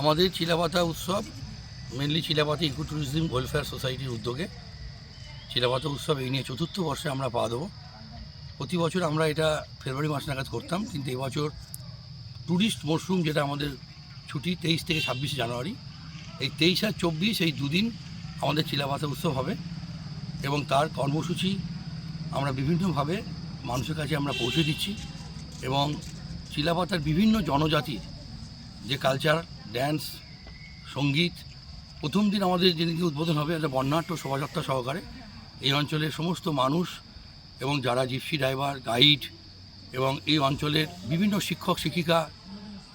আমাদের চিলাপাতা উৎসব mainly Chilapata eco tourism welfare সোসাইটির উদ্যোগে। চিলাপাতা উৎসব এই নিয়ে চতুর্থ বর্ষে আমরা পা দেবো। প্রতি বছর আমরা এটা ফেব্রুয়ারি মাস নাগাদ করতাম, কিন্তু এবছর ট্যুরিস্ট মরশুম যেটা আমাদের ছুটি তেইশ থেকে ছাব্বিশে জানুয়ারি, এই তেইশ আর চব্বিশ এই দুদিন আমাদের চিলাপাতা উৎসব হবে এবং তার কর্মসূচি আমরা বিভিন্নভাবে মানুষের কাছে আমরা পৌঁছে দিচ্ছি এবং চিলাপাতার বিভিন্ন জনজাতির যে কালচার ড্যান্স সংগীত, প্রথম দিন আমাদের যেদিনকে উদ্বোধন হবে একটা বর্ণাঢ্য শোভাযাত্রা সহকারে। এই অঞ্চলের সমস্ত মানুষ এবং যারা জিপসি ড্রাইভার, গাইড এবং এই অঞ্চলের বিভিন্ন শিক্ষক, শিক্ষিকা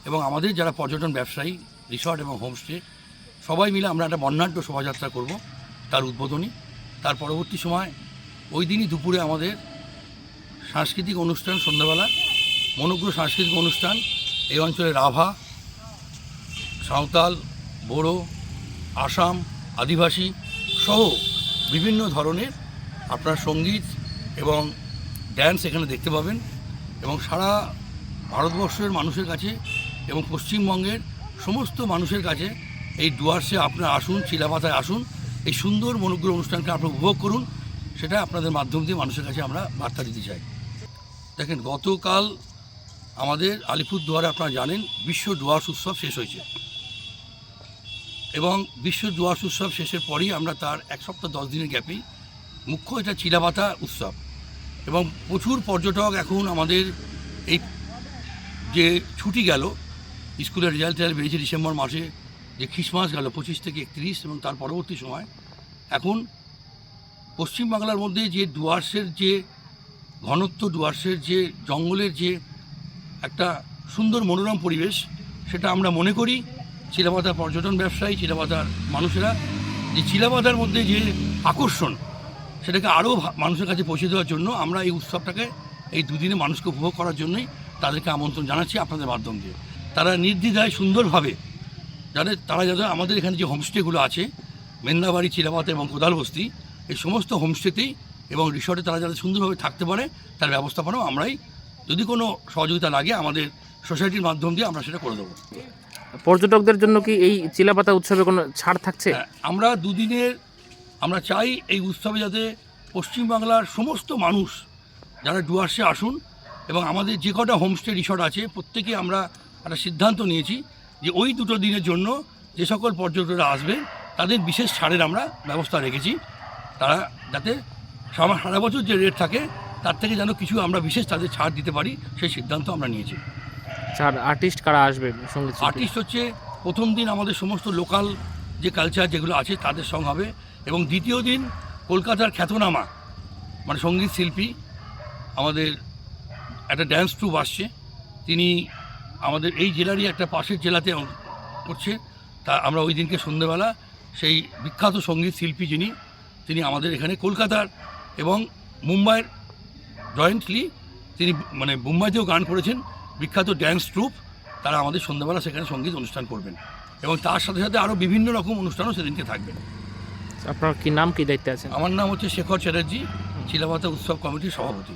এবং আমাদের যারা পর্যটন ব্যবসায়ী, রিসর্ট এবং হোমস্টে, সবাই মিলে আমরা একটা বর্ণাঢ্য শোভাযাত্রা করব তার উদ্বোধনী। তার পরবর্তী সময় ওই দিনই দুপুরে আমাদের সাংস্কৃতিক অনুষ্ঠান সন্ধ্যাবেলা মনোগ্র সাংস্কৃতিক অনুষ্ঠান এই অঞ্চলের রাভা সাঁওতাল, বোড়ো, আসাম, আদিবাসী সহ বিভিন্ন ধরনের আপনার সংগীত এবং ড্যান্স এখানে দেখতে পাবেন এবং সারা ভারতবর্ষের মানুষের কাছে এবং পশ্চিমবঙ্গের সমস্ত মানুষের কাছে এই ডুয়ার্সে আপনারা আসুন, চিলাপাতায় আসুন, এই সুন্দর মনোগ্রহ অনুষ্ঠানকে আপনারা উপভোগ করুন, সেটা আপনাদের মাধ্যম দিয়ে মানুষের কাছে আমরা বার্তা দিতে চাই। দেখেন, গতকাল আমাদের আলিপুরদুয়ারে আপনারা জানেন, বিশ্ব ডুয়ার্স উৎসব শেষ হয়েছে। এবং বিশ্ব ডুয়ার্স উৎসব শেষের পরেই আমরা তার এক সপ্তাহ দশ দিনের গ্যাপেই মুখ্য এটা চিলাপাতা উৎসব। এবং প্রচুর পর্যটক এখন আমাদের এই যে ছুটি গেল, স্কুলের রেজাল্ট টেজাল্ট বেরিয়েছে ডিসেম্বর মাসে, যে খ্রিসমাস গেল পঁচিশ থেকে একত্রিশ এবং তার পরবর্তী সময়। এখন পশ্চিমবাংলার মধ্যে যে ডুয়ার্সের যে ঘনত্ব, ডুয়ার্সের যে জঙ্গলের যে একটা সুন্দর মনোরম পরিবেশ, সেটা আমরা মনে করি। চিলাপাতা পর্যটন ব্যবসায়ী চিলাপাতার মানুষেরা, যে চিলাপাতার মধ্যে যে আকর্ষণ, সেটাকে আরও মানুষের কাছে পৌঁছে দেওয়ার জন্য আমরা এই উৎসবটাকে এই দুদিনে মানুষকে উপভোগ করার জন্যই তাদেরকে আমন্ত্রণ জানাচ্ছি আপনাদের মাধ্যম দিয়ে। তারা নির্দ্বিধায় সুন্দরভাবে, যাদের, তারা যাদের, আমাদের এখানে যে হোমস্টেগুলো আছে মেন্দাবাড়ি চিলাপাতা এবং কোদাল বস্তি, এই সমস্ত হোমস্টেতেই এবং রিসর্টে তারা যাতে সুন্দরভাবে থাকতে পারে, তার ব্যবস্থাপনাও আমরাই, যদি কোনো সহযোগিতা লাগে আমাদের সোসাইটির মাধ্যম দিয়ে আমরা সেটা করে দেবো। পর্যটকদের জন্য কি এই চিলাপাতা উৎসবে কোনো ছাড় থাকছে? হ্যাঁ, আমরা দুদিনের আমরা চাই এই উৎসবে যাতে পশ্চিমবাংলার সমস্ত মানুষ যারা ডুয়ার্সে আসুন এবং আমাদের যে কটা হোমস্টে রিসর্ট আছে প্রত্যেকে আমরা একটা সিদ্ধান্ত নিয়েছি যে ওই দুটো দিনের জন্য যে সকল পর্যটকরা আসবেন তাদের বিশেষ ছাড়ের আমরা ব্যবস্থা রেখেছি। তারা যাতে সারা বছর যে রেট থাকে তার থেকে যেন কিছু আমরা বিশেষ তাদের ছাড় দিতে পারি সেই সিদ্ধান্ত আমরা নিয়েছি। ছাড় আর্টিস্ট কারা আসবে সংগীত আর্টিস্ট হচ্ছে প্রথম দিন আমাদের সমস্ত লোকাল যে কালচার যেগুলো আছে তাদের সঙ্গে হবে এবং দ্বিতীয় দিন কলকাতার খ্যাতনামা মানে সংগীত শিল্পী আমাদের একটা ড্যান্স ট্রুপ আসছে। তিনি আমাদের এই জেলারই একটা পাশের জেলাতে করছে। তা আমরা ওই দিনকে সন্ধ্যেবেলা সেই বিখ্যাত সংগীত শিল্পী যিনি, তিনি আমাদের এখানে কলকাতার এবং মুম্বাইয়ের জয়েন্টলি তিনি মানে মুম্বাইতেও গান করেছেন। বিখ্যাত ড্যান্স ট্রুপ তারা আমাদের সন্ধ্যাবেলা সেখানে সংগীত অনুষ্ঠান করবেন। এবং তার সাথে সাথে আরও বিভিন্ন রকম অনুষ্ঠানও সেদিনকে থাকবে। আপনার কি নাম কি দায়িত্বে আছেন? আমার নাম হচ্ছে শেখর চ্যাটার্জি চিলাপাতা উৎসব কমিটির সভাপতি।